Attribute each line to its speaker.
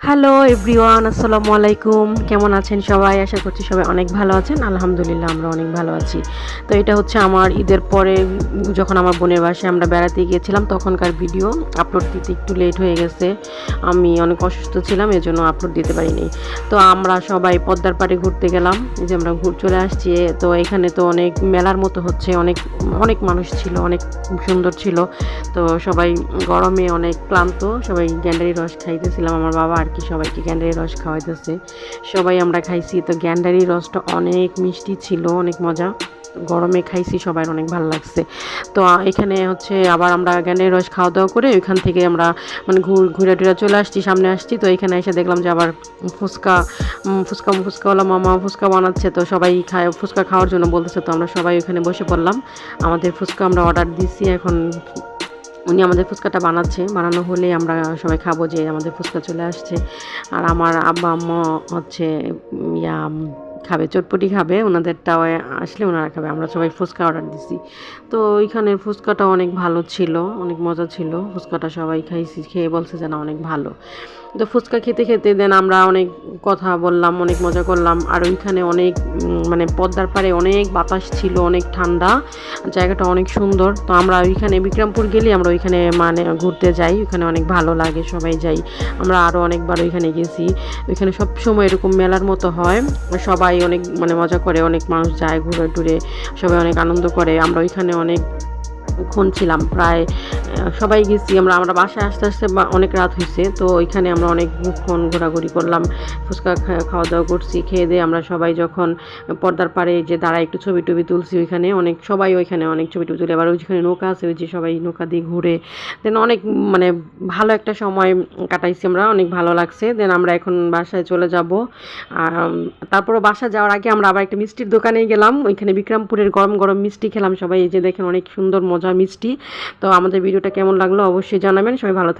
Speaker 1: Hello everyone আসসালামু আলাইকুম। কেমন আছেন সবাই? আশা করছি সবাই অনেক ভালো আছেন। আলহামদুলিল্লাহ, আমরা অনেক ভালো আছি। তো এটা হচ্ছে আমার ঈদের পরে, যখন আমার বোনের বাসায় আমরা বেড়াতে গিয়েছিলাম, তখনকার ভিডিও। আপলোড দিতে একটু লেট হয়ে গেছে। আমি অনেক অসুস্থ ছিলাম, এজন্য আপলোড দিতে পারিনি। তো আমরা সবাই পদ্মার পাড়ে ঘুরতে গেলাম। যে আমরা ঘুর, চলে আসছি। তো এখানে তো অনেক মেলার মতো হচ্ছে। অনেক অনেক মানুষ ছিল, অনেক সুন্দর ছিল। তো সবাই গরমে অনেক ক্লান্ত। সবাই গ্যান্ডারি রস খাইতেছিলাম। আমার বাবা আর কি সবাইকে গ্যান্ডারি রস খাওয়াইতেছে। সবাই আমরা খাইছি, তো গ্যান্ডারি রসটা অনেক মিষ্টি ছিল, অনেক মজা। গরমে খাইছি সবাই অনেক ভালো লাগছে। তো এখানে হচ্ছে আবার আমরা গ্যান্ডারি রস খাওয়া দাওয়া করে ওইখান থেকে আমরা মানে ঘুর ঘুরে টুরে চলে আসছি, সামনে আসছি। তো এখানে এসে দেখলাম যে আবার ফুচকা ফুচকা, ফুচকাওয়ালা মামা ফুচকা বানাচ্ছে, তো সবাই খায়, ফুচকা খাওয়ার জন্য বলতেছে, তো আমরা সবাই ওখানে বসে পড়লাম। আমাদের ফুচকা আমরা অর্ডার দিছি, এখন উনি আমাদের ফুচকাটা বানাচ্ছে। বানানো হলে আমরা সবাই খাব যে আমাদের ফুচকা চলে আসছে। আর আমার আব্বা, আম্মা হচ্ছে ইয়া খাবে, চটপটি খাবে ওনাদেরটাও আসলে ওনারা খাবে। আমরা সবাই ফুচকা অর্ডার দিছি। তো ওইখানের ফুচকাটা অনেক ভালো ছিল, অনেক মজা ছিল। ফুচকাটা সবাই খাইছি, খেয়ে বলছে যে না অনেক ভালো। তো ফুচকা খেতে খেতে দেন আমরা অনেক কথা বললাম, অনেক মজা করলাম। আর ওইখানে অনেক মানে পদ্মার পাড়ে অনেক বাতাস ছিল, অনেক ঠান্ডা। জায়গাটা অনেক সুন্দর। তো আমরা ওইখানে বিক্রমপুর গেলে আমরা ওইখানে মানে ঘুরতে যাই। ওইখানে অনেক ভালো লাগে, সবাই যাই। আমরা আরও অনেকবার ওইখানে গেছি। ওইখানে সব সময় এরকম মেলার মতো হয়। সবাই অনেক মানে মজা করে, অনেক মানুষ যায় ঘুরে টুরে, সবাই অনেক আনন্দ করে। আমরা ওইখানে অনেক ক্ষণ ছিলাম, প্রায় সবাই গেছি আমরা আমরা বাসায় আসতে আসতে অনেক রাত হয়েছে, তো ওইখানে আমরা অনেকক্ষণ ঘোরাঘুরি করলাম, ফুচকা খাওয়া দাওয়া করছি, খেয়ে দিয়ে আমরা সবাই যখন পর্দার পাড়ে যে দাঁড়ায় একটু ছবি টবি তুলছি ওইখানে, অনেক, সবাই ওইখানে অনেক ছবি টবি তুলে, আবার ওইখানে নৌকা আছে, ওই যে সবাই নৌকা দিয়ে ঘুরে দেন অনেক মানে ভালো একটা সময় কাটাইছি আমরা, অনেক ভালো লাগছে দেন আমরা এখন বাসায় চলে যাব তারপরে বাসা যাওয়ার আগে আমরা আবার একটা মিষ্টির দোকানে গেলাম, ওইখানে বিক্রমপুরের গরম গরম মিষ্টি খেলাম সবাই, এই যে দেখেন অনেক সুন্দর মজা মিষ্টি। তো আমাদের ভিডিওটা কেমন লাগল অবশ্যই জানাবেন। সবাই ভালো থাকবেন